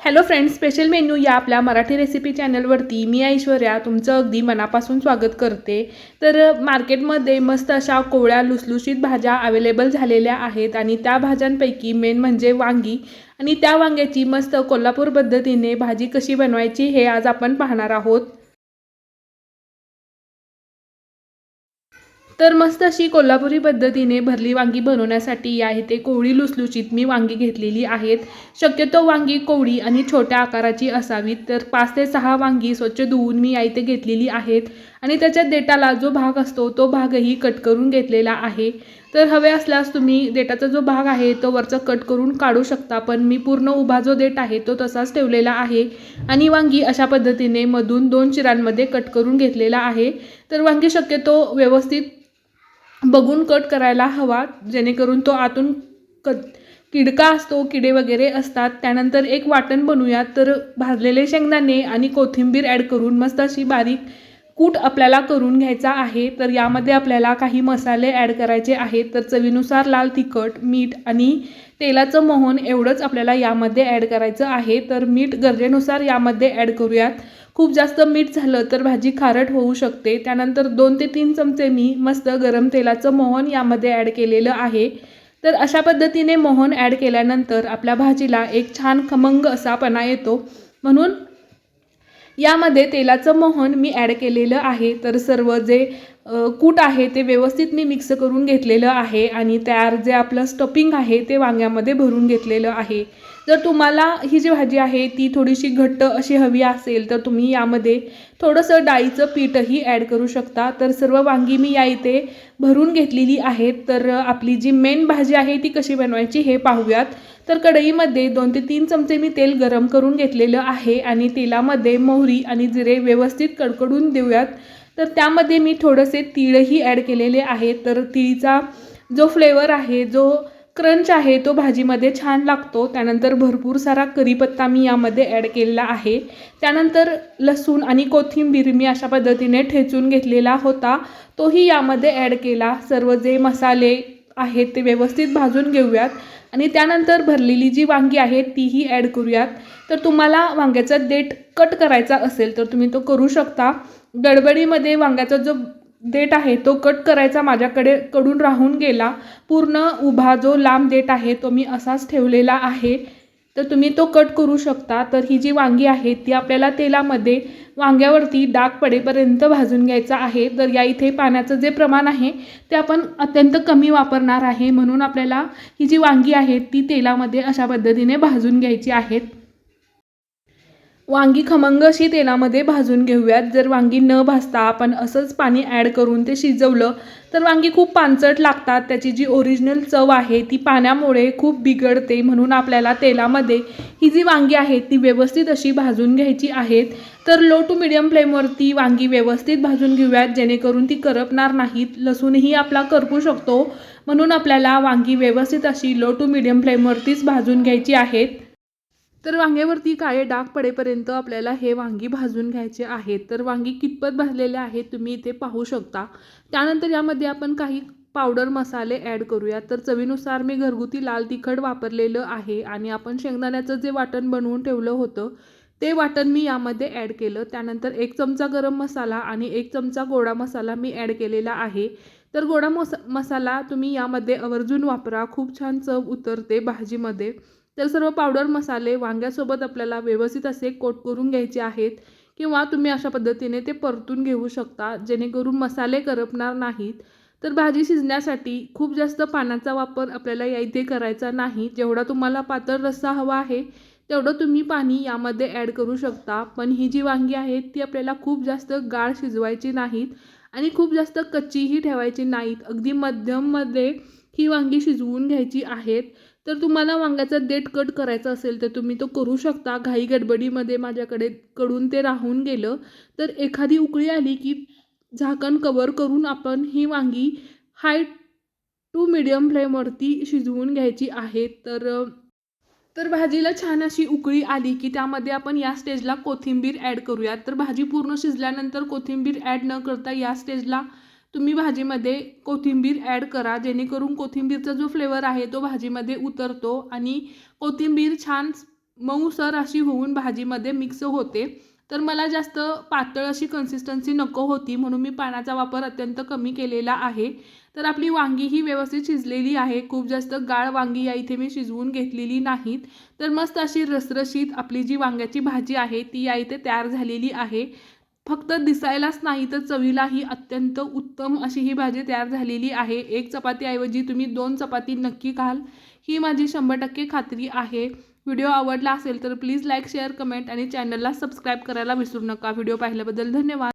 Hello friends special menu या आपल्या Marathi recipe चॅनलवरती मी ऐश्वर्या तुमचं अगदी मनापासून स्वागत करते. तर मार्केटमध्ये मस्त अशा कोवळ्या लुसलुशीत भाज्या अवेलेबल झालेल्या आहेत आणि त्या भाज्यांपैकी मेन म्हणजे वांगी आणि त्या वांग्याची मस्त कोल्हापूर पद्धतीने भाजी कशी बनवायची हे आज आपण पाहणार आहोत. तर मस्त अशी कोल्हापुरी पद्धतीने भरली वांगी बनवण्यासाठी या इथे कोवळी लुसलुशीत मी वांगी घेतलेली आहेत. शक्यतो वांगी कोवळी आणि छोट्या आकाराची असावीत. तर पाच ते सहा वांगी स्वच्छ धुवून मी या इथे घेतलेली आहेत आणि त्याच्या देटाला जो भाग असतो तो भागही कट करून घेतलेला आहे. तर हवे असल्यास तुम्ही देटाचा जो भाग आहे तो वरचा कट करून काढू शकता पण मी पूर्ण उभा जो देट आहे तो तसाच ठेवलेला आहे आणि वांगी अशा पद्धतीने मधून दोन चिरांमध्ये कट करून घेतलेला आहे. तर वांगी शक्यतो व्यवस्थित बघून कट करायला हवा जेणेकरून तो आतून क किडका असतो किडे वगैरे असतात. त्यानंतर एक वाटण बनवूयात. तर भाजलेले शेंगदाणे आणि कोथिंबीर ॲड करून मस्त अशी बारीक कूट आपल्याला करून घ्यायचा आहे. तर यामध्ये आपल्याला काही मसाले ॲड करायचे आहेत. तर चवीनुसार लाल तिखट मीठ आणि तेलाचं मोहन एवढंच आपल्याला यामध्ये ॲड करायचं आहे. तर मीठ गरजेनुसार यामध्ये ॲड करूयात. खूप जास्त मीठ झालं तर भाजी खारट होऊ शकते. त्यानंतर दोन ते तीन चमचे मी मस्त गरम तेलाचं मोहन यामध्ये ॲड केलेलं आहे. तर अशा पद्धतीने मोहन ॲड केल्यानंतर आपल्या भाजीला एक छान खमंग असा पणा येतो. म्हणून यामध्ये तेलाचं मोहन मी ॲड केलेलं आहे. तर सर्व जे कूट आहे ते व्यवस्थित मी मिक्स करून घेतलेलं आहे आणि तयार जे आपलं स्टफिंग आहे ते वांग्यामध्ये भरून घेतलेलं आहे. जर तुम्हाला ही जी भाजी आहे ती थोडीशी घट्ट अशी हवी असेल तर तुम्ही यामध्ये थोडंसं डाळीचं पीठही ॲड करू शकता. तर सर्व वांगी मी या इथे भरून घेतलेली आहेत. तर आपली जी मेन भाजी आहे ती कशी बनवायची हे पाहूयात. तर कढईमध्ये दोन ते तीन चमचे मी तेल गरम करून घेतलेलं आहे आणि तेलामध्ये मोहरी आणि जिरे व्यवस्थित कडकडून देऊयात. तर त्यामध्ये मी थोडंसे तीळही ॲड केलेले आहेत. तर तिळीचा जो फ्लेवर आहे जो क्रंच आहे तो भाजीमध्ये छान लागतो. त्यानंतर भरपूर सारा करीपत्ता मी यामध्ये ॲड केलेला आहे. त्यानंतर लसूण आणि कोथिंबीर मी अशा पद्धतीने ठेचून घेतलेला होता. तोही यामध्ये ॲड केला. सर्व जे मसाले आहेत ते व्यवस्थित भाजून घेऊयात. आणि त्यानंतर भरलेली जी वांगी आहे तीही ॲड करूयात. तर तुम्हाला वांग्याचा देठ कट करायचा असेल तर तुम्ही तो करू शकता. गडबडीमध्ये वांग्याचा जो देठ आहे तो कट करायचा माझ्याकडे कडून राहून गेला. पूर्ण उभा जो लांब देठ आहे तो मी असाच ठेवलेला आहे. तर तुम्ही तो कट करू शकता. तर ही जी वांगी आहे ती आपल्याला तेलामध्ये वांग्यावरती डाग पडेपर्यंत भाजून घ्यायचा आहे. तर या इथे पाण्याचं जे प्रमाण आहे ते आपण अत्यंत कमी वापरणार आहे. म्हणून आपल्याला ही जी वांगी आहे ती तेलामध्ये अशा पद्धतीने भाजून घ्यायची आहेत वांगी खमंग अशी तेलामध्ये भाजून घेऊयात. जर वांगी न भाजता आपण असंच पाणी ॲड करून ते शिजवलं तर वांगी खूप पानचट लागतात. त्याची जी ओरिजिनल चव आहे ती पाण्यामुळे खूप बिघडते. म्हणून आपल्याला तेलामध्ये ही जी वांगी आहेत ती व्यवस्थित अशी भाजून घ्यायची आहेत तर लो टू मिडियम फ्लेमवरती वांगी व्यवस्थित भाजून घेऊयात. जेणेकरून ती करपणार नाहीत. लसूणही आपला करपू शकतो. म्हणून आपल्याला वांगी व्यवस्थित अशी लो टू मिडियम फ्लेमवरतीच भाजून घ्यायची आहेत. तर वांग्यावरती काळे डाग पडेपर्यंत आपल्याला हे वांगी भाजून घ्यायचे आहेत. तर वांगी कितपत भाजलेले आहेत तुम्ही इथे पाहू शकता. त्यानंतर यामध्ये आपण काही पावडर मसाले ॲड करूया. तर चवीनुसार मी घरगुती लाल तिखट वापरलेलं आहे आणि आपण शेंगदाण्याचं जे वाटण बनवून ठेवलं होतं ते वाटण मी यामध्ये ॲड केलं. त्यानंतर एक चमचा गरम मसाला आणि एक चमचा गोडा मसाला मी ॲड केलेला आहे. तर गोडा मसा मसाला तुम्ही यामध्ये आवर्जून वापरा. खूप छान चव उतरते भाजीमध्ये. तर सर्व पावडर मसाले वांग्यासोबत आपल्याला व्यवस्थित असे कोट करून घ्यायचे आहेत किंवा तुम्ही अशा पद्धतीने ते परतून घेऊ शकता. जेणेकरून मसाले करपणार नाहीत. तर भाजी शिजण्यासाठी खूप जास्त पाण्याचा वापर आपल्याला या इथे करायचा नाही. जेवढा तुम्हाला पातळ रस्सा हवा आहे तेवढं तुम्ही पाणी यामध्ये ॲड करू शकता. पण ही जी वांगी आहेत ती आपल्याला खूप जास्त गाळ शिजवायची नाहीत आणि खूप जास्त कच्चीही ठेवायची नाहीत. अगदी मध्यममध्ये ही वांगी शिजवून घ्यायची आहेत. तर तुम्हाला वांग्याचा देठ कट करायचा असेल तर तुम्ही तो करू शकता. घाई गडबडीमध्ये माझ्याकडे कडून ते राहून गेलं. तर एखादी उकळी आली की झाकण कवर करून आपण ही वांगी हाय टू मिडियम फ्लेमवरती शिजवून घ्यायची आहे. तर तर भाजीला छान अशी उकळी आली की त्यामध्ये आपण या स्टेजला कोथिंबीर ॲड करूयात. तर भाजी पूर्ण शिजल्यानंतर कोथिंबीर ॲड न करता या स्टेजला तुम्ही भाजीमध्ये कोथिंबीर ॲड करा जेणेकरून कोथिंबीरचा जो फ्लेवर आहे तो भाजीमध्ये उतरतो आणि कोथिंबीर छान मऊसर अशी होऊन भाजीमध्ये मिक्स होते. तर मला जास्त पातळ अशी कन्सिस्टन्सी नको होती म्हणून मी पाण्याचा वापर अत्यंत कमी केलेला आहे. तर आपली वांगी ही व्यवस्थित शिजलेली आहे. खूप जास्त गाळ वांगी या इथे मी शिजवून घेतलेली नाहीत. तर मस्त अशी रसरशीत आपली जी वांग्याची भाजी आहे ती या इथे तयार झालेली आहे. फक्त दिसायलाच नाही तर चवीलाही अत्यंत उत्तम अशी ही भाजी तयार झालेली आहे. एक चपातीऐवजी तुम्ही दोन चपाती नक्की खाल. ही माझी शंभर टक्के खात्री आहे. व्हिडिओ आवडला असेल तर प्लीज लाईक शेअर कमेंट आणि चॅनलला सबस्क्राईब करायला विसरू नका. व्हिडिओ पाहिल्याबद्दल धन्यवाद.